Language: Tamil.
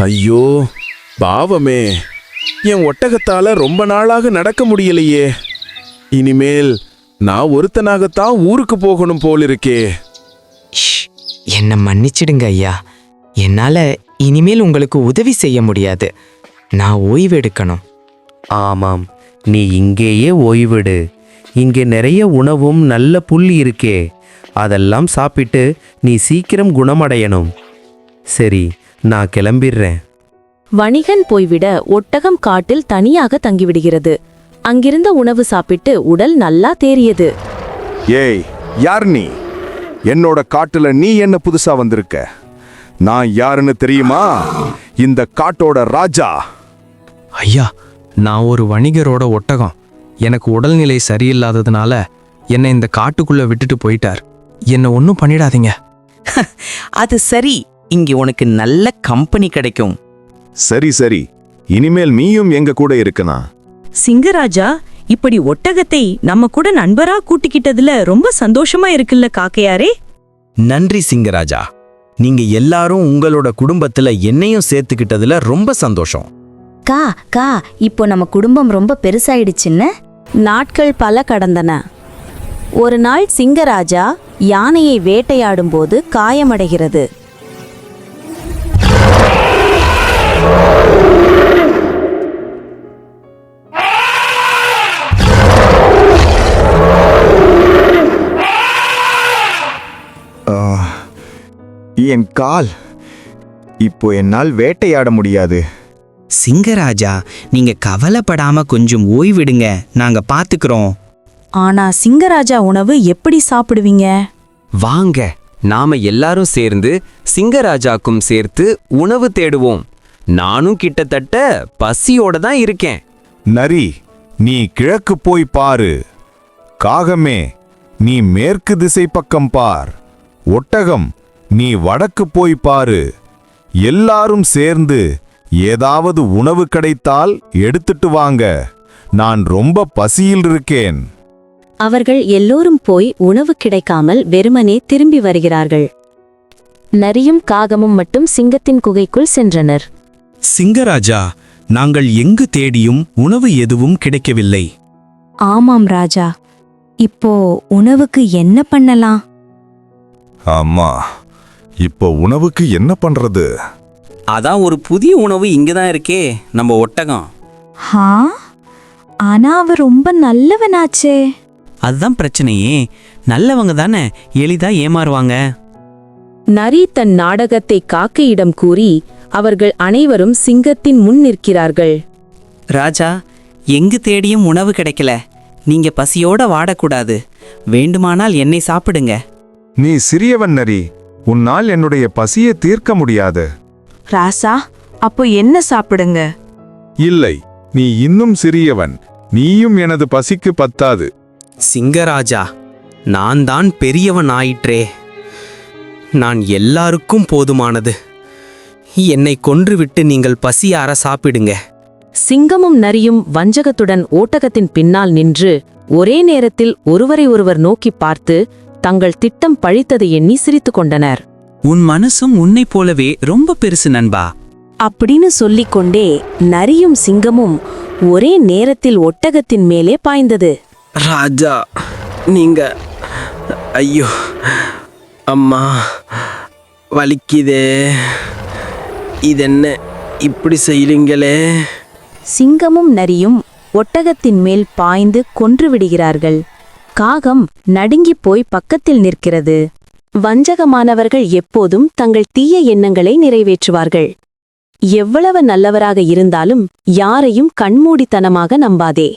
ஐயோ பாவமே. என் ஒட்டகத்தால ரொம்ப நாளாக நடக்க முடியலையே. இனிமேல் நான் ஒருத்தனாகத்தான் ஊருக்கு போகணும் போல் இருக்கே ஷ், என்னை மன்னிச்சிடுங்க ஐயா. என்னால இனிமேல் உங்களுக்கு உதவி செய்ய முடியாது. நான் ஓய்வெடுக்கணும் ஆமாம் நீ இங்கேயே ஓய்விடு. இங்கே நிறைய உணவும் நல்ல புல் இருக்கே. அதெல்லாம் சாப்பிட்டு நீ சீக்கிரம் குணமடையணும். சரி நான் கிளம்பிடுறேன். வணிகன் போய்விட ஒட்டகம் காட்டில் தனியாக தங்கிவிடுகிறது. அங்கிருந்த உணவு சாப்பிட்டு உடல் நல்லா தேறியது. ஏய் யார் நீ? என்னோட காட்டுல நீ என்ன புதுசா வந்திருக்க? நான் யாருன்னு தெரியுமா? இந்த காட்டோட ராஜா. ஐயா நான் ஒரு வணிகரோட ஒட்டகம். எனக்கு உடல்நிலை சரியில்லாததுனால என்னை இந்த காட்டுக்குள்ள விட்டுட்டு போயிட்டார். என்னை ஒன்றும் பண்ணிடாதீங்க. அது சரி. இங்கே உனக்கு நல்ல கம்பெனி கிடைக்கும். சரி சரி. இனிமேல் நீயும் எங்க கூட இருக்கணும் சிங்கராஜா இப்படி ஒட்டகத்தை நம்ம கூட நண்பரா கூட்டிக்கிட்டதுல ரொம்ப சந்தோஷமா இருக்குல்ல காக்கையாரே. நன்றி சிங்கராஜா. நீங்க எல்லாரும் உங்களோட குடும்பத்துல என்னையும் சேர்த்துக்கிட்டதுல ரொம்ப சந்தோஷம். கா கா இப்போ நம்ம குடும்பம் ரொம்ப பெருசாயிடுச்சுன்னு? நாட்கள் பல கடந்தன. ஒரு நாள் சிங்கராஜா யானையை வேட்டையாடும்போது காயமடைகிறது. என் கால். இப்போ என்னால் வேட்டையாட முடியாது. சிங்கராஜா நீங்க கவலைப்படாம கொஞ்சம் ஓய்விடுங்க. நாங்க பாத்துக்கிறோம். ஆனா சிங்கராஜா உணவு எப்படி சாப்பிடுவீங்க? வாங்க நாம எல்லாரும் சேர்ந்து சிங்கராஜாக்கும் சேர்த்து உணவு தேடுவோம். நானும் கிட்டத்தட்ட பசியோட தான் இருக்கேன். நரி நீ கிழக்கு போய் பாரு. காகமே நீ மேற்கு திசை பக்கம் பார். ஒட்டகம் நீ வடக்கு போய் பாரு. எல்லாரும் சேர்ந்து ஏதாவது உணவு கிடைத்தால் எடுத்துட்டு வாங்க. நான் ரொம்ப பசியில் இருக்கேன். அவர்கள் எல்லோரும் போய் உணவு கிடைக்காமல் வெறுமனே திரும்பி வருகிறார்கள். நரியும் காகமும் மட்டும் சிங்கத்தின் குகைக்குள் சென்றனர். சிங்கராஜா நாங்கள் எங்கு தேடியும் உணவு எதுவும் கிடைக்கவில்லை. ஆமாம் ராஜா. இப்போ உணவுக்கு என்ன பண்ணலாம்? அம்மா இப்போ உணவுக்கு என்ன பண்றது? அதான் ஒரு புதிய உணவு இங்க தான் இருக்கே நம்ம ஒட்டகம். ஹா? ஆனா அவ ரொம்ப நல்லவனாச்சே. அதுதான் பிரச்சனையே நல்லவங்க தானே எளிதா ஏமாறுவாங்க. நரி தன் நாடகத்தை காக்கையிடம் கூறி அவர்கள் அனைவரும் சிங்கத்தின் முன் நிற்கிறார்கள். ராஜா எங்கு தேடியும் உணவு கிடைக்கல. நீங்க பசியோட வாடக்கூடாது. வேண்டுமானால் என்னை சாப்பிடுங்க. நீ சிறியவன் நரி. உன்னால் என்னுடைய பசியை தீர்க்க முடியாது. ராசா அப்போ என்ன சாப்பிடுங்க? இல்லை நீ இன்னும் சிறியவன். நீயும் எனது பசிக்கு பத்தாது. சிங்கராஜா நான் தான் பெரியவன் ஆயிற்றே நான் எல்லாருக்கும் போதுமானது. என்னை கொன்றுவிட்டு நீங்கள் பசியார சாப்பிடுங்க. சிங்கமும் நரியும் வஞ்சகத்துடன் ஓட்டகத்தின் பின்னால் நின்று ஒரே நேரத்தில் ஒருவரை ஒருவர் நோக்கிப் பார்த்து தங்கள் திட்டம் பழித்ததை எண்ணி சிரித்துக் கொண்டனர் உன் மனசும் உன்னைப் போலவே ரொம்ப பெருசு நண்பா. அப்படின்னு சொல்லிக்கொண்டே நரியும் சிங்கமும் ஒரே நேரத்தில் ஒட்டகத்தின் மேலே பாய்ந்தது. ராஜா நீங்க ஐயோ அம்மா வலிக்குதே. இதென்ன இப்படி செய்றீங்களே? சிங்கமும் நரியும் ஒட்டகத்தின் மேல் பாய்ந்து கொன்றுவிடுகிறார்கள் காகம் நடுங்கிப் போய் பக்கத்தில் நிற்கிறது. வஞ்சகமானவர்கள் எப்போதும் தங்கள் தீய எண்ணங்களை நிறைவேற்றுவார்கள். எவ்வளவு நல்லவராக இருந்தாலும் யாரையும் கண்மூடித்தனமாக நம்பாதே.